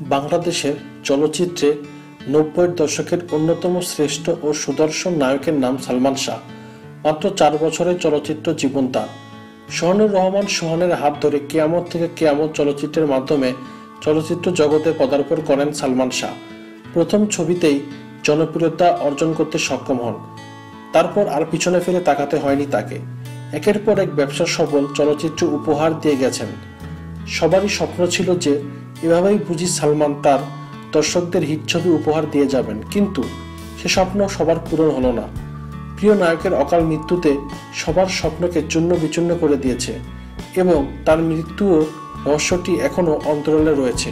বাংলাদেশের চলচ্চিত্রে নব্বইয়ের দশকের অন্যতম শ্রেষ্ঠ ও সুদর্শন নায়কের নাম সালমান শাহ। মাত্র চার বছরের চলচ্চিত্র জীবন তার। সোহানুর রহমান সোহানের হাত ধরে কেয়ামত থেকে কেয়ামত চলচ্চিত্রের মাধ্যমে চলচ্চিত্র জগতে পদার্পণ করেন সালমান শাহ। প্রথম ছবিতেই জনপ্রিয়তা অর্জন করতে সক্ষম হন। তারপর আর পিছনে ফিরে তাকাতে হয়নি তাকে। একের পর এক ব্যবসা সফল চলচ্চিত্র উপহার দিয়ে গেছেন। সবারই স্বপ্ন ছিল যে এভাবেই বুঝি সালমান তার দর্শকদের হিট ছবি উপহার দিয়ে যাবেন। কিন্তু সে স্বপ্ন সবার পূরণ হলো না। প্রিয় নায়কের অকাল মৃত্যুতে সবার স্বপ্নকে চূর্ণ বিচূর্ণ করে দিয়েছে এবং তার মৃত্যুও রহস্যটি এখনও অন্তরালে রয়েছে।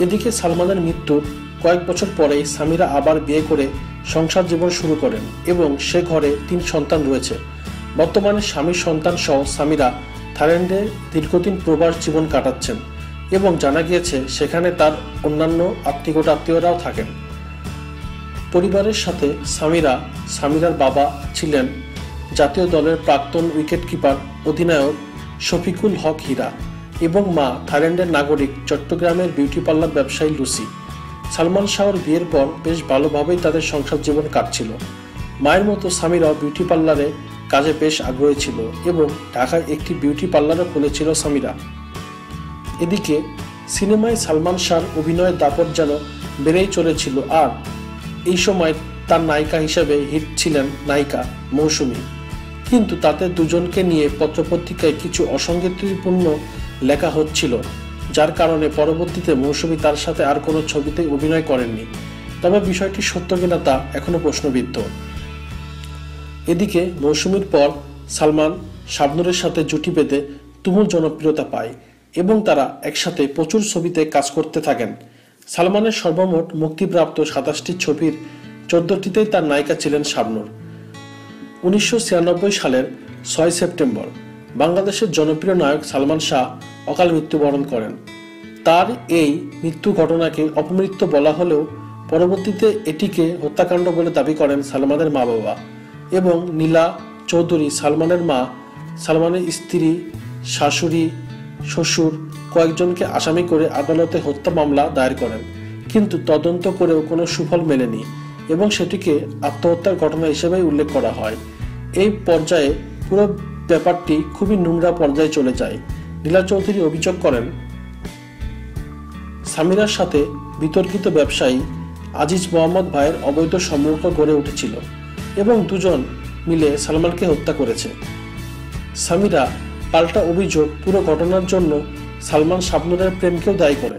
এদিকে সালমানের মৃত্যুর কয়েক বছর পরেই সামিরা আবার বিয়ে করে সংসার জীবন শুরু করেন এবং সে ঘরে তিন সন্তান রয়েছে। বর্তমানে স্বামী, সন্তান সহ সামিরা থাইল্যান্ডে দীর্ঘদিন প্রবাস জীবন কাটাচ্ছেন। এবং জানা গিয়েছে সেখানে তার অন্যান্য আত্মীয় আত্মীয়রাও থাকেন। পরিবারের সাথে সামিরা, সামিরার বাবা ছিলেন জাতীয় দলের প্রাক্তন উইকেটকিপার অধিনায়ক শফিকুল হক হীরা এবং মা থাইল্যান্ডের নাগরিক চট্টগ্রামের বিউটি পার্লার ব্যবসায়ী লুসি। সালমান শাহর বিয়ের পর বেশ ভালোভাবেই তাদের সংসার জীবন কাটছিল। মায়ের মতো সামিরাও বিউটি পার্লারে কাজে বেশ আগ্রহী ছিল এবং ঢাকায় একটি বিউটি পার্লারও খুলেছিল সামিরা। এদিকে সিনেমায় সালমান শাহর অভিনয়ের দাপট যেন বেড়েই চলেছিল আর এই সময় তার নায়িকা হিসেবে হিট ছিলেন নায়িকা মৌসুমী। কিন্তু তাতে দুজনকে নিয়ে পত্রপত্রিকায় কিছু অসঙ্গতিপূর্ণ লেখা হচ্ছিল, যার কারণে পরবর্তীতে মৌসুমী তার সাথে আর কোনো ছবিতে অভিনয় করেননি। তবে বিষয়টি সত্য কিনা তা এখনও প্রশ্নবিদ্ধ। এদিকে মৌসুমীর পর সালমান শাবনুরের সাথে জুটি পেতে তুমুল জনপ্রিয়তা পায়। এবং তারা একসাথে প্রচুর ছবিতে কাজ করতে থাকেন। সালমানের সর্বমোট মুক্তিপ্রাপ্ত সাতাশটি ছবির চোদ্দটিতেই তার নায়িকা ছিলেন শাবনুর। উনিশশো সালের ছয় সেপ্টেম্বর বাংলাদেশের জনপ্রিয় নায়ক সালমান শাহ অকাল মৃত্যুবরণ করেন। তার এই মৃত্যু ঘটনাকে অপমৃত্যু বলা হলেও পরবর্তীতে এটিকে হত্যাকাণ্ড বলে দাবি করেন সালমানের মা বাবা এবং নীলা চৌধুরী সালমানের মা, সালমানের স্ত্রী, শাশুড়ি শ্বশুর কয়েকজনকে আসামি করে আদালতে হত্যা মামলা দায়ের করেন, কিন্তু তদন্ত করেও কোনো সুফল মেলেনি এবং সেটিকে আত্মহত্যার ঘটনা হিসেবেই উল্লেখ করা হয়। এই পর্যায়ে পুরো ব্যাপারটি খুবই নোংরা পর্যায়ে চলে যায়। নীলা চৌধুরী অভিযোগ করেন, সামিরার সাথে বিতর্কিত ব্যবসায়ী আজিজ মোহাম্মদ ভাইয়ের অবৈধ সম্পর্ক গড়ে উঠেছিল এবং দুজন মিলে সালমানকে হত্যা করেছে। সামিরা পাল্টা অভিযোগ পুরো ঘটনার জন্য সালমান শাবনুরের প্রেমকেও দায়ী করে